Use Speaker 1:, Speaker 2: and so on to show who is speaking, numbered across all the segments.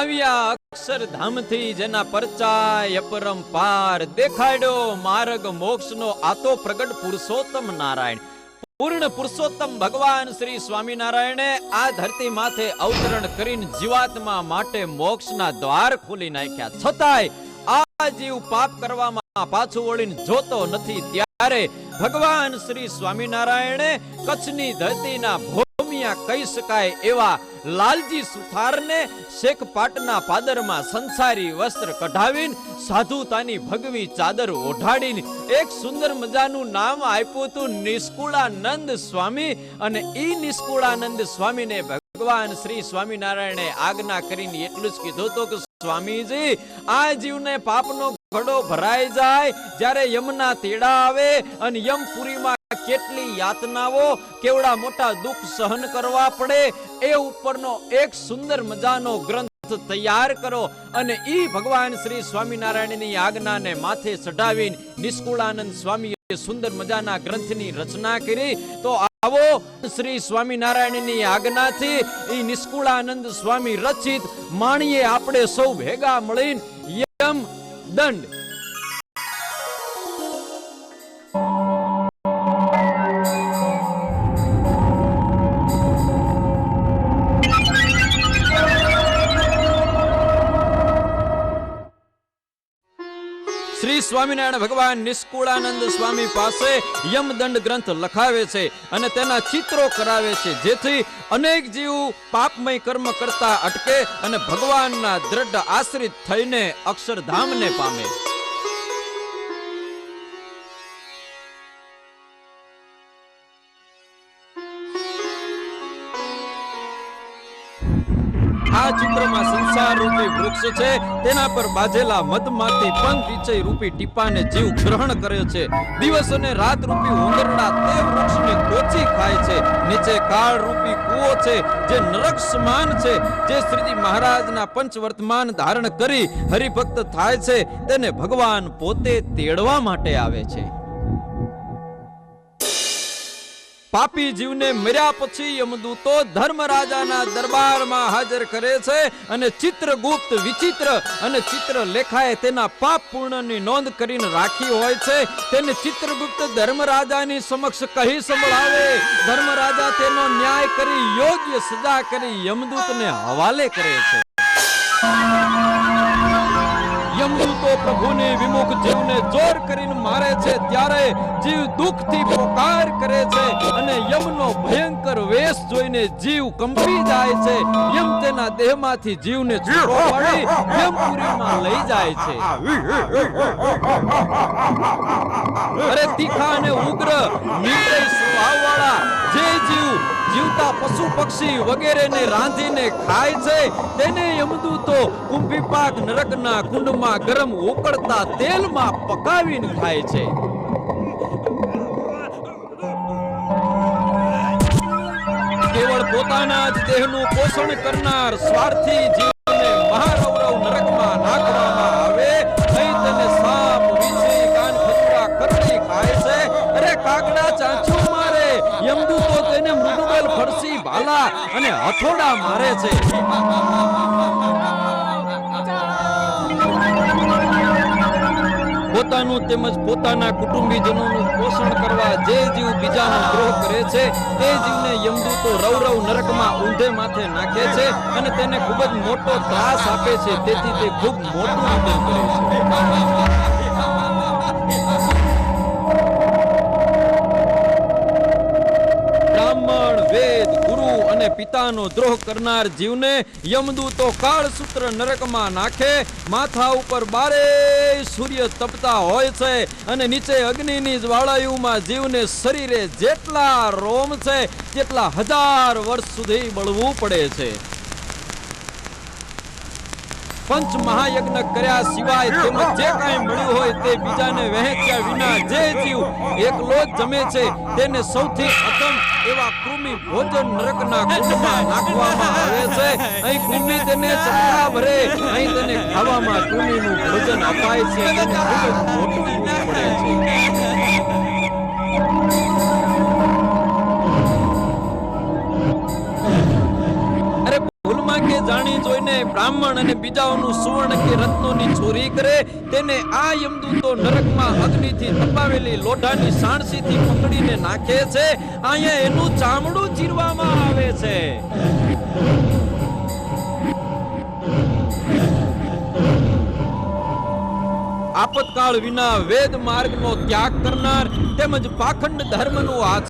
Speaker 1: આવ્યા અક્ષરધામથી જેના પરચાય અપરંપાર દેખાડ્યો માર્ગ મોક્ષનો આતો પ્રગટ પુરુષોત્તમ નારાયણ. પૂર્ણ પુરુષોત્તમ ભગવાન શ્રી સ્વામિનારાયણે આ ધરતી માથે અવતરણ કરીને જીવાત્મા માટે મોક્ષના દ્વાર ખોલી નાખ્યા. છતાંય આ જીવ પાપ કરવામાં પાછું વળીને જોતો નથી. ત્યારે ભગવાન શ્રી સ્વામિનારાયણે કચ્છની ધરતીના ભૂમિયા કહી શકાય એવા લાલજી સુથારને શેખ પાટના પાદરમાં સંસારી વસ્ત્ર કઢાવીને સાધુતાની ભગવી ચાદર ઓઢાડીને એક સુંદર મજાનું નામ આપ્યું હતું નિષ્કુળાનંદ સ્વામી. અને ઈ નિષ્કુળાનંદ સ્વામીને ભગવાન શ્રી સ્વામિનારાયણે આજ્ઞા કરીને એટલું જ કીધું હતું કે, સ્વામીજી, આ જીવને પાપનો ઘડો ભરાઈ જાય. જ્યારે યમના તેડા આવે અને યમપુરીમાં કેટલી યાતનાઓ, કેવડા મોટા દુઃખ સહન કરવા પડે, એ ઉપરનો એક સુંદર મજાનો ગ્રંથ તૈયાર કરો અને ઈ ભગવાન શ્રી સ્વામિનારાયણની આજ્ઞાને માથે ચઢાવીને નિષ્કુળાનંદ સ્વામીએ સુંદર મજાના ગ્રંથની રચના કરી. તો આવો, શ્રી સ્વામિનારાયણની આજ્ઞાથી ઈ નિષ્કુળાનંદ સ્વામી રચિત, માણીએ આપણે સૌ ભેગા મળીને યમ દંડ શ્રી સ્વામિનારાયણ ભગવાન નિષ્કુળાનંદ સ્વામી પાસે યમદંડ ગ્રંથ લખાવે છે અને તેના ચિત્રો કરાવે છે. જેથી અનેક જીવ પાપમય કર્મ કરતા અટકે અને ભગવાનના દ્રઢ આશ્રિત થઈને અક્ષરધામને પામે. રૂપી વૃક્ષ છે. તેના પર બાજેલા મધમાતી પંખ વિચય રૂપી ટીપાને જીવ ગ્રહણ કરે છે. દિવસ અને રાત રૂપી ઉંદરડા તે વૃક્ષને કોચી ખાય છે. નીચે કાળ રૂપી કૂવો છે, જે નરક સમાન છે, જે શ્રીજી મહારાજના પંચવર્તમાન ધારણ કરી હરિભક્ત થાય છે. તેને ભગવાન પોતે તેડવા માટે આવે છે. પાપી જીવને મર્યા પછી યમદૂતો ધર્મરાજાના દરબારમાં હાજર કરે છે અને ચિત્રગુપ્ત વિચિત્ર અને ચિત્ર લેખાએ તેના પાપ પૂર્ણની નોંધ કરીને રાખી હોય છે. તેને ચિત્રગુપ્ત ધર્મરાજાની સમક્ષ કહી સંભળાવે. ધર્મરાજા તેનો ન્યાય કરી યોગ્ય સજા કરી યમદૂતને હવાલે કરે છે. પ્રભુની વિમુખ જીવને જોર કરીને મારે છે ત્યારે જીવ દુઃખથી પોકાર કરે છે અને યમનો ભયંકર વેશ જોઈને જીવ કંપી જાય છે. યમ તેના દેહમાંથી જીવને છૂટો પાડી યમપુરીમાં લઈ જાય છે. અરે તીખા અને ઉગ્ર જીવ જીવતા પશુ પક્ષી વગેરેને રાંધીને ખાય છે. તેને યમદૂતો કુંભી પાક નરકના કુંડમાં ગરમ ઉકળતા તેલમાં પકાવીને ખાય છે. કેવળ પોતાના જ દેહનું પોષણ કરનાર સ્વાર્થી જીવને મહારૌરવ હથોડા મારે છે. પોતાનું તેમજ પોતાના કુટુંબીજનોનું પોષણ કરવા જે જીવ બીજાનો દ્રોહ કરે છે, તે જીવને યમદૂતો રવ નરકમાં ઊંધે માથે નાખે છે અને તેને ખૂબ જ મોટો ત્રાસ આપે છે. તેથી તે ખૂબ મોટું કરે છે. પિતાનો દ્રોહ કરનાર જીવને યમદૂતો કાળસૂત્ર નરકમાં નાખે, માથા ઉપર બારે સૂર્ય તપતા હોય છે અને નીચે અગ્નિની જ્વાળાયુમાં જીવને શરીરે જેટલા રોમ છે, તેટલા હજાર વર્ષ સુધી બળવું પડે છે. પંચ મહાયજ્ઞ કર્યા સિવાય તેમાં જે કાંઈ મળ્યું હોય તે બીજાને વહેંચ્યા વિના જે જીવ એકલો જ જમે છે, તેને સૌથી અધમ એવા કૃમિ ભોજન નરકના કુંડમાં નાખવામાં આવે છે. અહીં કૃમિ તેને ચપટા ભરે, અહીં તેને ખાવામાં કૃમિનું ભોજન અપાય છે, તેને ખૂબ મોટું પડે છે. અરે ભૂલમાં કે જાણી જોઈને બ્રાહ્મણ અને બીજાઓનું સુવર્ણ કે રત્નોની ચોરી કરે, તેને આ યમદૂતો નરકમાં અગ્નિથી તપાવેલી લોઢાની સાણસીથી પકડીને નાખે છે. અહીંયા એનું ચામડું ચીરવામાં આવે છે. આપતકાળ વિના વેદ માર્ગનો ત્યાગ કરનાર તેમજ પાખંડ ધર્મનું આચરણ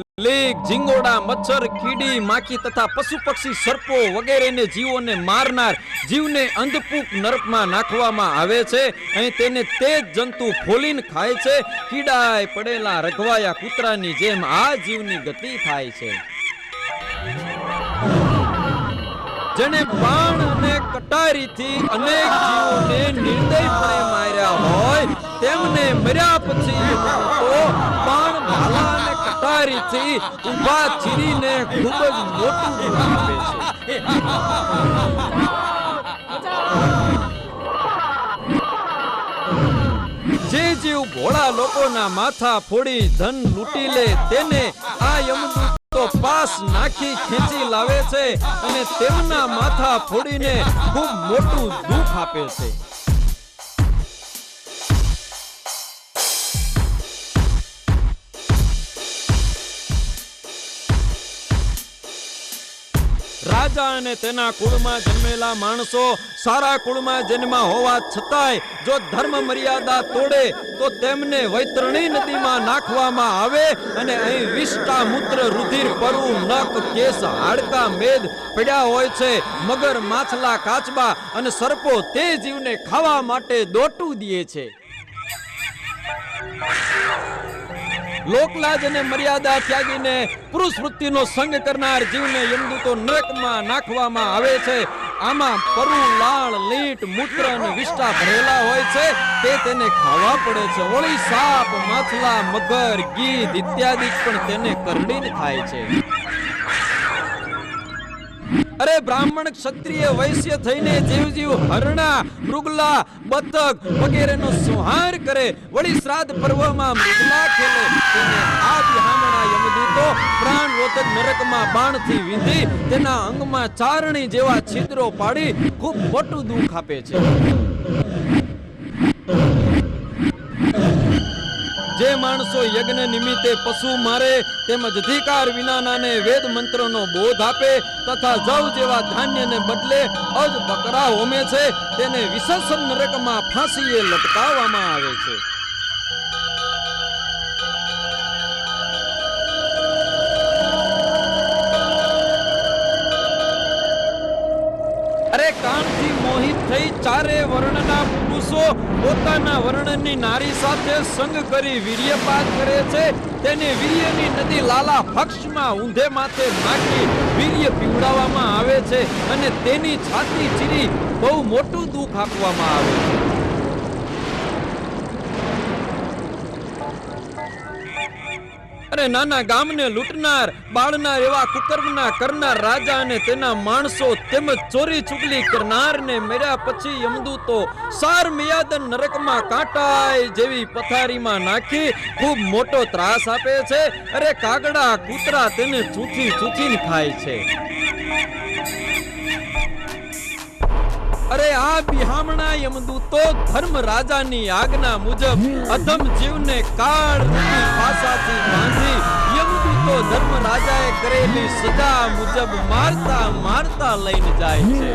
Speaker 1: લીક ઝીંગોડા મચ્છર, કીડી, માખી તથા પશુ પક્ષી સર્પો વગેરેને જીવોને મારનાર જીવને અંધપૂક નરકમાં નાખવામાં આવે છે અહીં તેને તે જ જંતુ ફોલીને ખાય છે. કીડાય પડેલા રઘવાયા કૂતરાની જેમ આ જીવની ગતિ થાય છે. જેને બાણ અને કટારીથી અનેક જીવોને નિર્દયપણે માર્યા હોય, તેમને મર્યા પછી બાણ ભાલા અને કટારીથી ઊભા થઈને ખૂબ જ મોટું દુઃખ છે. જે જીવ ભોળા લોકોના માથા ફોડી ધન લૂંટી લે તેને આ તો પાસ નાખી ખેંચી લાવે છે અને તેમના માથા ફોડીને ખૂબ મોટું દુઃખ આપે છે. રાજા અને તેના કુળમાં જન્મેલા માણસો સારા કુળમાં જન્મ હોવા છતાંય જો ધર્મ મર્યાદા તોડે, તો તેમને વૈતરણી નદીમાં નાખવામાં આવે અને અહીં વિષ્ટા મૂત્ર રુધિર, પરુ, નખ, કેસ, હાડકા, મેદ પડ્યા હોય છે. મગર, માછલા, કાચબા અને સર્પો તે જીવને ખાવા માટે દોટું દે છે. લોકલાજ અને મર્યાદા ત્યાગીને પુરુષ વૃત્તિનો સંગ કરનાર જીવને યમદૂતો નરકમાં નાખવામાં આવે છે. આમાં પરુ, લાળ, લીટ, મૂત્ર અને વિષ્ટા ભરેલા હોય છે. તે તેને ખાવા પડે છે. ઓળી સાપ, માછલા, મગર, ગીધ ઇત્યાદિ પણ તેને કરડીને થાય છે. અરે બ્રાહ્મણ ક્ષત્રિય વૈશ્ય થઈને જીવ જીવ હરણા, મૃગલા, બતક વગેરેનો સંહાર કરે, વળી શ્રાદ્ધ પર્વમાં મૃગલા ખેલે, તેને આ બિહામણા યમદૂતો પ્રાણ રોધક નરકમાં બાણથી વિંધી, તેના અંગમાં ચારણી જેવા છિદ્રો પાડી ખૂબ મોટું દુઃખ આપે છે. માણસો યજ્ઞ નિમિત્તે પશુ મારે તેમજ અધિકાર વિનાનાને વેદ મંત્રનો બોધ આપે તથા જવ જેવા ધાન્યને બદલે અજ બકરા હોમે છે, તેને વિશેષ નરકમાં ફાંસીએ લટકાવવામાં આવે છે. અરે મોહિત થઈ ચારે વર્ણના પુરુષો પોતાના વર્ણની નારી સાથે સંગ કરી વીર્યપાત કરે છે. તેને વીર્યની નદી લાલા ફક્ષમાં ઊંધે માથે નાખી વીર્ય પીવડાવવામાં આવે છે અને તેની છાતી ચીરી બહુ મોટું દુઃખ આપવામાં આવે છે. અરે નાના ગામને લૂંટનાર, બાળનાર એવા કુકર્મના કરનાર રાજા અને તેના માણસો તેમજ ચોરી ચુગલી કરનાર ને મર્યા પછી યમદૂતો સાર મિયાદન નરકમાં કાંટાય જેવી પથારીમાં નાખી ખૂબ મોટો ત્રાસ આપે છે. અરે કાગડા, કૂતરા તેને ચૂથી ચૂથીને ખાય છે. અરે આ બિહામણા યમદૂતો ધર્મ રાજાની આજ્ઞા મુજબ અધમ જીવને કાળ પાસાથી બાંધી યમદૂતો ધર્મ રાજાએ કરેલી સજા મુજબ મારતા મારતા લઈને જાય છે.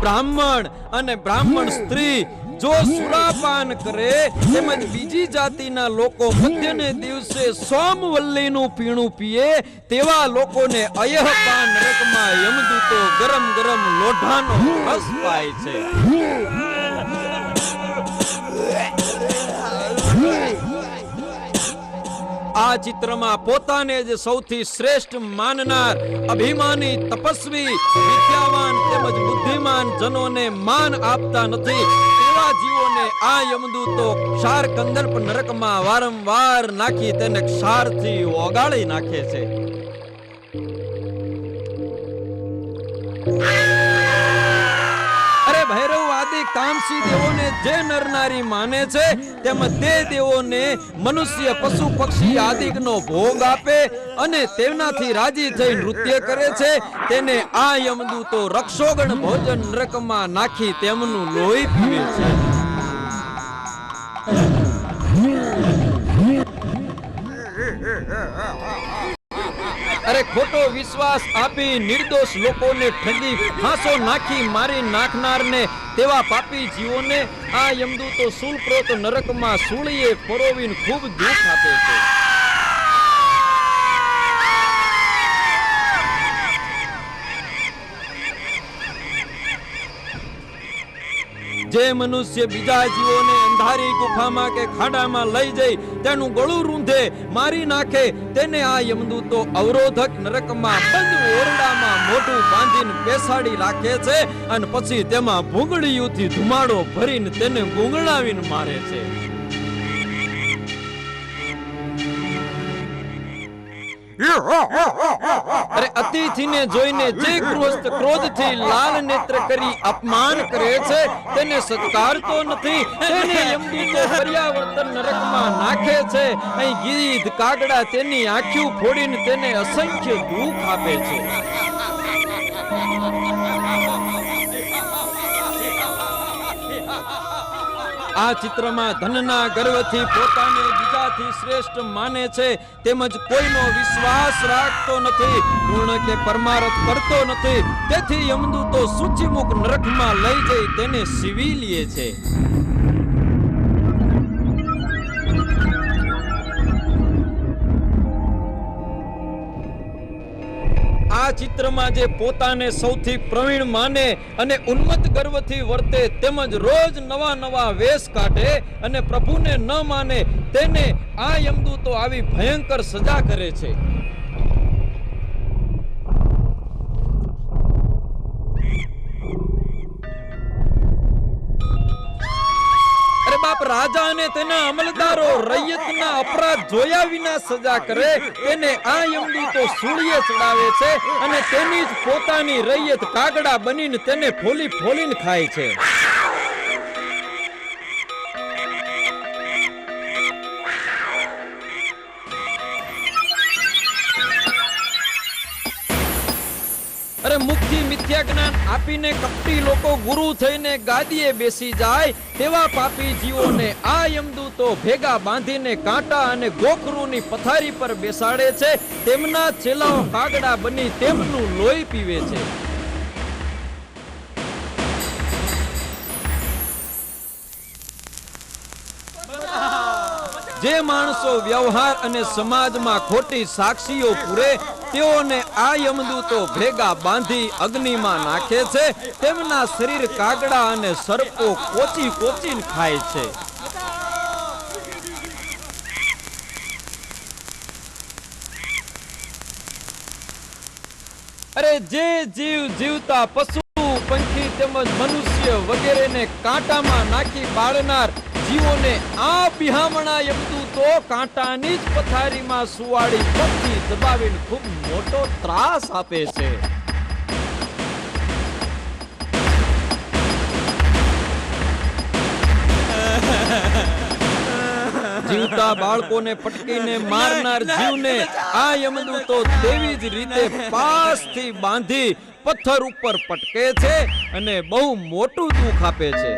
Speaker 1: બ્રાહ્મણ અને બ્રાહ્મણ સ્ત્રી જો સુરાપાન કરે, તેમજ બીજી જાતિના લોકો મધ્યને દિવસે સોમવલ્લીનું પીણું પીએ, તેવા લોકોને અયહપાન રકમાં યમદૂતો ગરમ ગરમ લોઢાનો રસ પાય છે. આ ચિત્રમાં પોતાને જ સૌથી શ્રેષ્ઠ માનનાર અભિમાની તપસ્વી, વિદ્યાવાન તેમજ બુદ્ધિમાન જનોને માન આપતા નથી. તેવા જીવોને આ યમદૂતો ક્ષાર કંદર્પ નરકમાં વારંવાર નાખી તેને ક્ષારથી ઓગાળી નાખે છે. અરે ભૈરવ આદિ કામસી દેવોને જે નરનારી માને છે, તેમ તે દેવોને મનુષ્ય, પશુ, પક્ષી આદિકનો ભોગ આપે અને તેનાથી રાજી થઈ નૃત્ય કરે છે. તેને આ યમદૂતો રક્ષોગણ ભોજન નરકમાં નાખી તેમનું લોહી પીવે છે. અરે ખોટો વિશ્વાસ આપી નિર્દોષ લોકોને ઠગી, ફાંસો નાખી મારી નાખનારને તેવા પાપી જીવોને આ યમદૂતો શૂલપ્રોત નરકમાં સૂળીએ પરોવીને ખૂબ દુઃખ આપે છે. જે મનુષ્ય બીજા જીવોને અંધારી ગુફામાં કે ખાડામાં લઈ જઈ તેનું ગળું રૂંધે, મારી નાખે, તેને આ યમદૂતો અવરોધક નરકમાં બંધ ઓરડામાં મોઢું બાંધીને બેસાડી રાખે છે અને પછી તેમાં ભૂંગળીઓથી ધુમાડો ભરીને તેને ગુંગળાવીને મારે છે. અરે અતિથિને જોઈને જે ગૃહસ્થ ક્રોધથી લાલ નેત્ર કરી અપમાન કરે છે, તેને સત્કારતો નથી, તેને યમદૂતો પર્યાવર્તન નરકમાં નાખે છે, અહીં ગીધ કાગડા તેની આંખ્યું ફોડીને તેને અસંખ્ય દુઃખ આપે છે. આ ચિત્રમાં ધનના ગર્વથી પોતાને બીજાથી શ્રેષ્ઠ માને છે, તેમજ કોઈનો વિશ્વાસ રાખતો નથી, પૂર્ણ કે પરમારથ કરતો નથી, તેથી યમદૂતો સૂચિમુખ નરકમાં લઈ જઈ તેને સીવી લે છે. ચિત્રમાં જે પોતાને સૌથી પ્રવીણ માને અને ઉન્મત્ત ગર્વથી વર્તે તેમજ રોજ નવા નવા વેશ કાઢે અને પ્રભુને ન માને, તેને આ યમદૂતો આવી ભયંકર સજા કરે છે. રાજા અને તેના અમલદારો રૈયતના અપરાધ જોયા વિના સજા કરે તેને આ યમદૂતો સૂળીએ ચડાવે છે અને તેની જ પોતાની રૈયત કાગડા બનીને તેને ફોલી ફોલીને ખાય છે. અરે મુખથી મિથ્યા જ્ઞાન આપીને કપટી લોકો ગુરુ થઈને ગાદીએ બેસી જાય, તેવા પાપી જીવોને આ યમદૂતો ભેગા બાંધીને કાંટા અને ગોખરૂની પથારી પર બેસાડે છે. તેમના ચેલાઓ કાગડા બની તેમનું લોહી પીવે છે. જે માણસો વ્યવહાર અને સમાજમાં ખોટી સાક્ષીઓ પૂરે તેઓને આ યમદૂતો ભેગા બાંધી અગ્નિમાં નાખે છે. તેમના શરીર કાગડા અને સર્પો કોચી કોચીને ખાય છે. અરે જે જીવ જીવતા પશુ, પંખી તેમજ મનુષ્ય વગેરેને કાંટામાં નાખી બાળનાર જીવોને આ બિહામણા યમદૂતો કાંટાની જ પથારીમાં સુવાડી દબાવીને ખૂબ મોટો ત્રાસ આપે છે. જીવતા બાળકોને પટકીને મારનાર જીવને આ યમદૂતો તેવી જ રીતે પાસથી બાંધી પથ્થર ઉપર પટકે છે અને બહુ મોટું દુઃખ આપે છે.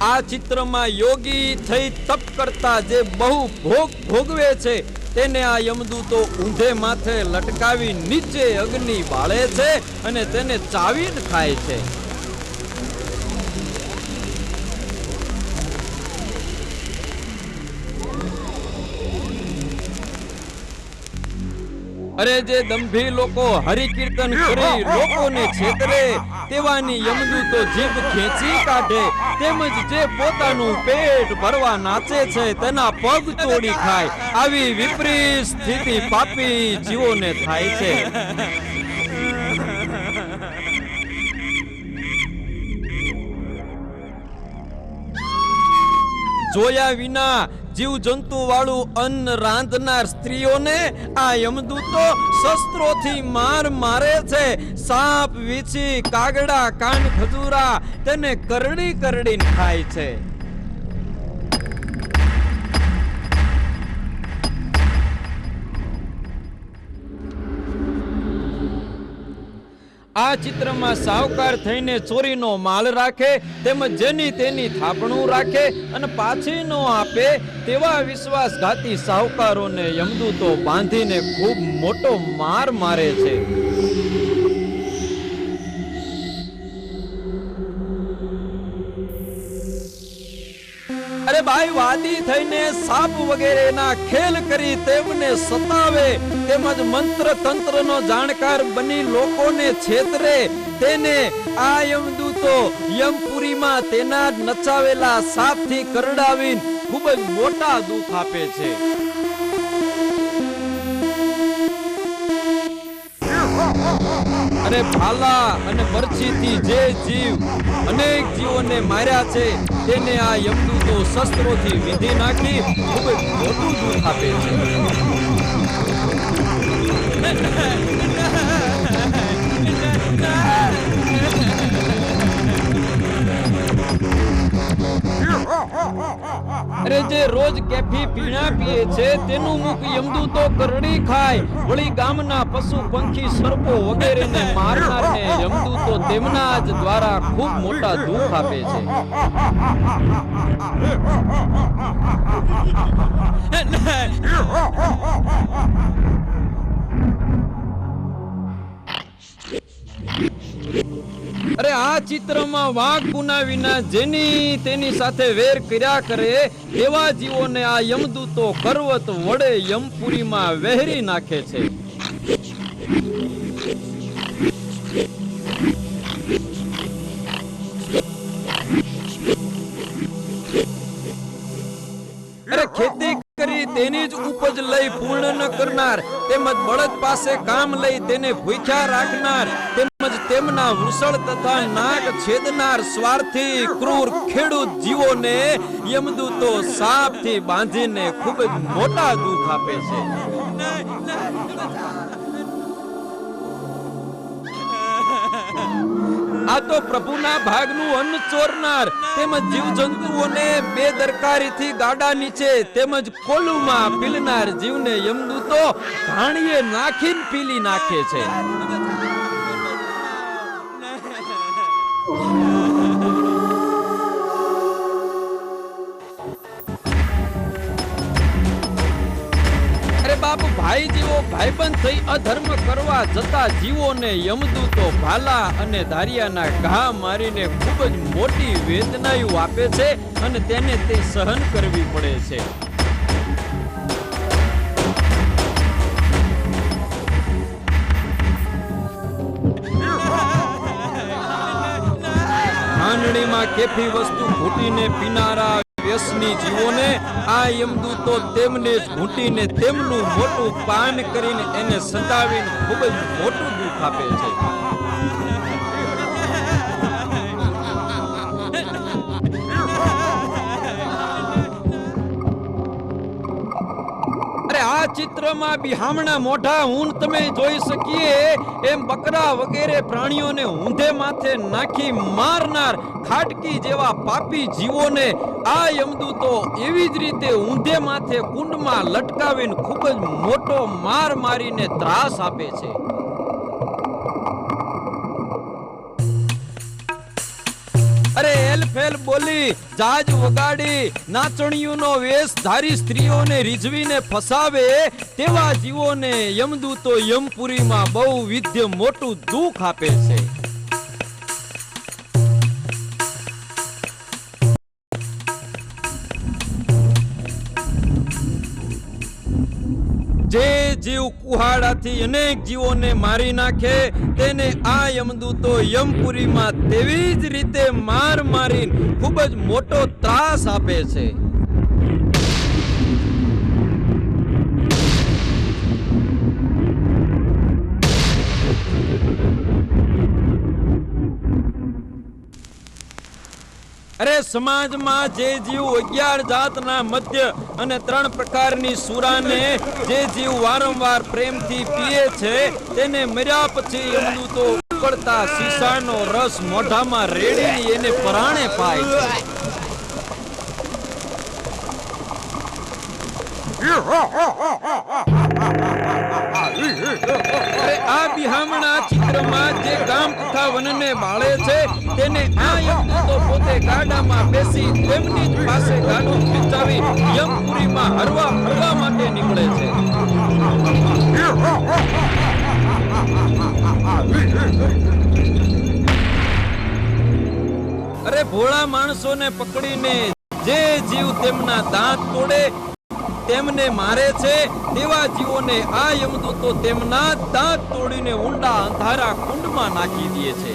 Speaker 1: આ ચિત્રમાં યોગી થઈ તપ કરતા જે બહુ ભોગ ભોગવે છે તેને આ યમદૂતો ઊંધે માથે લટકાવી નીચે અગ્નિ બાળે છે અને તેને ચાવીને ખાય છે. અરે જે દંભી લોકો હરિ કીર્તન કરી લોકોને છેતરે તેવાની યમદૂતો જીભ ખેંચી કાઢે, તેમજ જે પોતાનું પેટ ભરવા નાચે છે તેના પગ તોડી ખાય. આવી વિપરીત સ્થિતિ પાપી જીવોને થાય છે. જોયા વિના જીવ જંતુ વાળું અન્ન રાંધનાર સ્ત્રીઓને આ યમદૂતો શસ્ત્રોથી માર મારે છે. સાપ, વીછી, કાગડા, કાન, ખજૂરા તેને કરડી કરડીને ખાય છે. આ ચિત્રમાં સાવકાર થઈને ચોરીનો માલ રાખે તેમજ જેની તેની થાપણું રાખે અને પાછી નો આપે તેવા વિશ્વાસઘાતી સાવકારોને યમદૂતો બાંધીને ખૂબ મોટો માર મારે છે. અરે ભાઈ, વાદી થઈને સાપ વગેરેના ખેલ કરી તેમને સતાવે, તેમજ મંત્ર તંત્રનો જાણકાર બની લોકોને છેતરે, તેને આ યમદૂતો યમપુરીમાં તેના નચાવેલા સાપથી કરડાવીને ખૂબ જ મોટા દુઃખ આપે છે. અરે ભાલા અને મરચીથી જે જીવ અનેક જીવોને માર્યા છે, તેને આ યમદૂતો શસ્ત્રોથી વિધિ નાખી ખૂબ મોટું દૂધ આપે છે. અરે જે રોજ કેફી પીણા પીએ છે, તેનું મુખ યમદૂતો કરડી ખાય. વળી ગામના પશુ પંખી સર્પો વગેરેને મારનારને યમદૂતો તેમના જ દ્વારા ખૂબ મોટા દુઃખ આપે છે. અરે આ ચિત્રમાં વાઘ પુના વિના જેની તેની સાથે વેર કર્યા કરે, એવા જીવોને આ યમદૂતો પર્વત વડે યમપુરીમાં વહેરી નાખે છે. અરે ખેતી કરી તેની જ ઉપજ લઈ પૂર્ણ ન કરનાર, તેમજ બળદ પાસે કામ લઈ તેને ભૂખ્યા રાખનાર તેમજ તેમના વૃષળ તથા નાક છેદનાર સ્વાર્થી ક્રૂર ખેડૂત જીવોને યમદૂતો સાપથી બાંધીને ખૂબ મોટા દુઃખ આપે છે. આ તો પ્રભુના ભાગનું અન્ન ચોરનાર તેમજ જીવજંતુઓને બેદરકારીથી ગાડા નીચે તેમજ કોલુમાં પીલનાર જીવને યમદૂતો ઘાણીએ નાખીને પીલી નાખે છે. બાપ ભાઈ જેવો થઈ અધર્મ કરવા જતા જીવોને યમદૂતો ભાલા અને ધારિયાના ઘા મારીને ખૂબ જ મોટી વેદનાયું આપે છે અને તેને તે સહન કરવી પડે છે. ખાંડણીમાં કેફી વસ્તુ ઘૂંટીને પીનારા વ્યસની જીવોને આ યમદૂતો તેમને જ ઘૂંટીને તેમનું મોટું પાન કરીને એને સંતાવીને ખૂબ જ મોટું દુઃખ આપે છે. ચિત્રમાં બિહામણા મોઢા ઊન તમે જોઈ શકીએ, એમ બકરા વગેરે પ્રાણીઓને ઊંધે માથે નાખી મારનાર ખાટકી જેવા પાપી જીવોને આ યમદૂતો એવી જ રીતે ઊંધે માથે કુંડમાં લટકાવીને ખૂબ જ મોટો માર મારીને ત્રાસ આપે છે. એલ ફેલ બોલી, જાજ વગાડી, નાચણીઓનો વેશ ધારી સ્ત્રીઓને રીઝવીને ફસાવે, તેવા જીવોને યમદૂતો યમપુરીમાં બહુ વિધ્ય મોટું દુઃખ આપે છે. જીવ કુહાડાથી અનેક જીવોને મારી નાખે, તેને આ યમદૂતો યમપુરીમાં તેવી જ રીતે માર મારી ખૂબ જ મોટો ત્રાસ આપે છે. સમાજમાં જે જીવ અગિયાર જાતના મધ્ય અને ત્રણ પ્રકારની સુરાને જે જીવ વારંવાર પ્રેમથી પીએ છે, તેને મર્યા પછી યમદૂતો ઉકળતા સીસાનો રસ મોઢામાં રેડીને એને પરાણે પાય છે. આ બિહામણા ચિત્રમાં જે ગામ તથા વનને બાળે છે, તેને આ યમદૂતો પોતે ગાડામાં બેસી તેમની જ પાસે ગાડું ખેંચાવી યમપુરીમાં હરવા ફરવા માટે નીકળે છે. અરે ભોળા માણસોને પકડીને જે જીવ તેમના દાંત તોડે તેમને મારે છે તેવા જીવોને આ યમદૂતો તેમના દાંત તોડીને ઊંડા અંધારા કુંડમાં નાખી દે છે.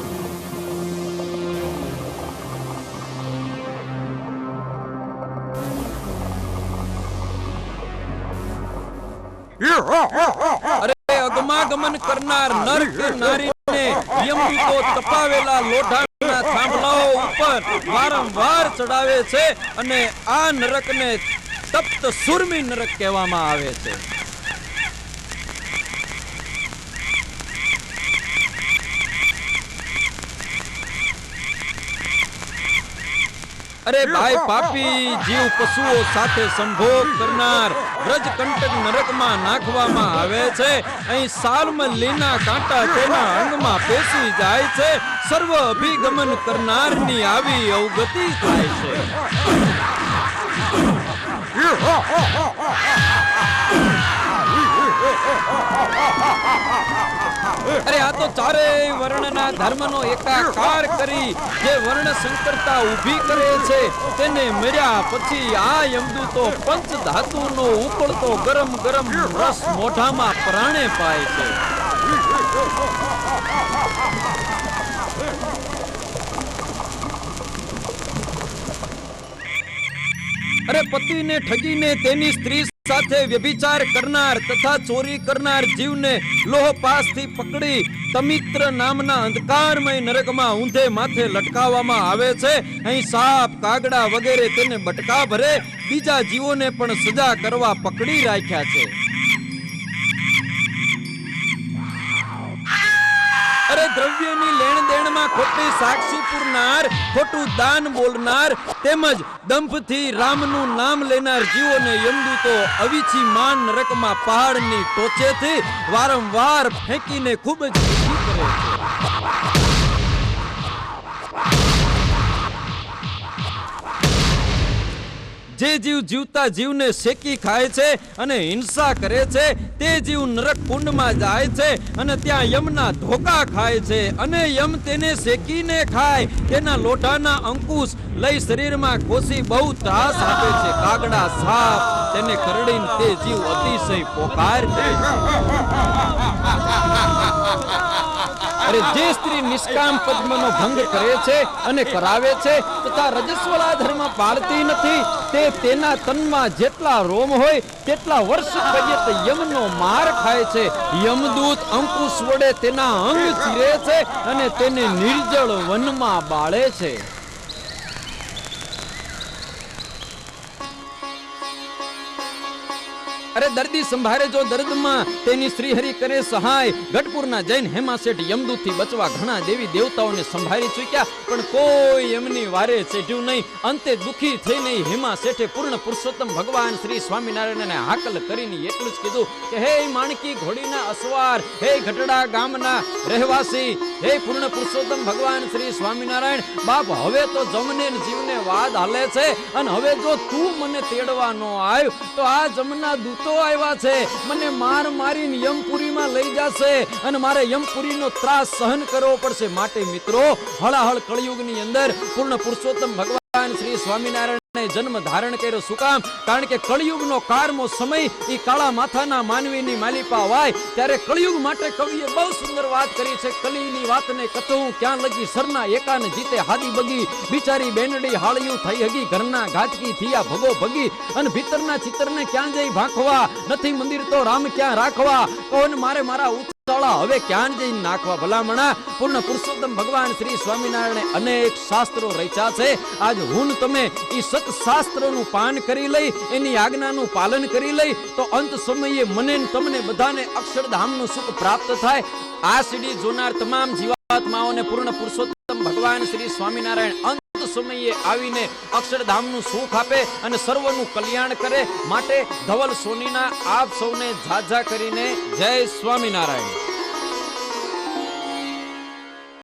Speaker 1: અરે અગમાગમન કરનાર નર કે નારીને યમદૂતો તપાવેલા લોઢાના થાંભલાઓ ઉપર વારંવાર ચડાવે છે અને આ નરકને તપ્ત સુરમી નરક કહેવામાં આવે છે. અરે ભાઈ પાપી જીવ પશુઓ સાથે સંભોગ કરનાર વ્રજ કંટક નરકમાં નાખવામાં આવે છે. અહીં સાલમ લીના કાંટા તેના અંગમાં પેસી જાય છે. સર્વ અભિગમન કરનારની આવી અવગતિ થાય છે. અરે આ તો ચારેય વર્ણના ધર્મનો એકાકાર કરી જે વર્ણ સંકરતા ઊભી કરે છે, તેને મર્યા પછી આ યમદૂતો પંચ ધાતુનો ઉકળતો ગરમ ગરમ રસ મોઢામાં પ્રાણે પાય છે. અરે પતિને ઠગીને તેની સ્ત્રી સાથે વ્યભિચાર કરનાર તથા ચોરી કરનાર જીવને લોહ પકડી તમિત્ર નામના અંધકારમય નરકમાં ઊંધે માથે લટકાવવામાં આવે છે. અહીં સાપ, કાગડા વગેરે તેને બટકા ભરે બીજા જીવોને પણ સજા કરવા પકડી રાખ્યા છે. દ્રવ્યની લેણ દેણમાં ખોટી સાક્ષી પૂરનાર, ખોટું દાન બોલનાર તેમજ દંભથી રામનું નામ લેનાર જીવોને યમદૂતો અવિછી માન નરકમાં પહાડની ટોચેથી વારંવાર ફેંકીને ખૂબ જ કરે છે. જે જીવ જીવતા જીવને શેકી ખાય છે અને હિંસા કરે છે, તે જીવ નરક કુંડમાં જાય છે અને ત્યાં યમના ધોકા ખાય છે અને યમ તેને શેકીને ખાય. તેના લોઢાના અંકુશ લઈ શરીરમાં ખોસી બહુ ત્રાસ આપે છે. કાગડા સાપ તેને કરડીને તે જીવ અતિશય પોકાર છે. અરે જે સ્ત્રી નિષ્કામ પદ્મનો ભંગ કરે છે અને કરાવે છે તથા રજસ્વલા ધર્મ પાળતી નથી. તે તેના તનમાં જેટલા રોમ હોય, તેટલા વર્ષ પર્યંત યમનો માર ખાય છે. યમદૂત અંકુશ વડે તેના અંગ ચીરે છે અને તેને નિર્જળ વનમાં બાળે છે. અરે દર્દી સંભાળે જો દર્દમાં તેની શ્રીહરિ કરે સહાય. ગઢપુરના જૈન હેમા શેઠ યમદૂતથી બચવા ઘણા દેવી દેવતાઓને સંભાળી ચૂક્યા, પણ કોઈ એમની વારે ચેઢ્યું નહીં. અંતે દુખી થઈને હેમા શેઠે પૂર્ણ પુરુષોત્તમ ભગવાન શ્રી સ્વામિનારાયણને હાકલ કરીને એટલું જ કીધું કે, હે માણકી ઘોડીના અસવાર, હે ઘટડા ગામના રહેવાસી, હે પૂર્ણ પુરુષોત્તમ ભગવાન શ્રી સ્વામિનારાયણ, બાપ હવે તો જમને જીવને વાદ હાલે છે, અને હવે જો તું મને તેડવા નો આવ્યો, તો આ જમના દૂતો આવ્યા છે. મને માર મારીને યમપુરીમાં લઈ જશે અને મારે યમપુરીનો ત્રાસ સહન કરવો પડશે. માટે મિત્રો, હળાહળ કળિયુગની અંદર પૂર્ણ પુરુષોત્તમ ભગવાન ભગવાન શ્રી સ્વામિનારાયણે જન્મ ધારણ કર્યો શું કામ? કારણ કે કળિયુગનો કારમો સમય એ કાળા માથાના માનવીની માલિપા વાય. ત્યારે કળિયુગ માટે કવિએ બહુ સુંદર વાત કરી છે. કલીની વાતને કથું ક્યાં લગી? સરના એકાને જીતે હાદી બગી. બિચારી બેનડી હાળિયું થઈ હગી. ઘરના ઘાટકી થયા ભગો ભગી. અને ભીતરના ચિત્રને ક્યાં જઈ ભાંખવા? નથી મંદિર તો રામ ક્યાં રાખવા? કોણ મારે મારા હવે ક્યાં જઈ નાખવા ભલામણા? પૂર્ણ પુરુષોત્તમ ભગવાન શ્રી સ્વામિનારાયણે અનેક શાસ્ત્રો રચ્યા છે. આજ હું તમે એ સતશાસ્ત્રોનું પાન કરી લઈ, એની આજ્ઞાનું પાલન કરી લઈ, તો અંત સમયે મને તમને બધાને અક્ષરધામનું સુખ પ્રાપ્ત થાય. આ સીડી જોનાર તમામ જીવાત્માઓને પૂર્ણ પુરુષોત્તમ ભગવાન શ્રી સ્વામિનારાયણ અંત સમયે આવીને અક્ષરધામનું સુખ આપે અને સર્વનું કલ્યાણ કરે માટે ધવલ સોનીના આપ સૌને ઝાઝા કરીને જય સ્વામિનારાયણ.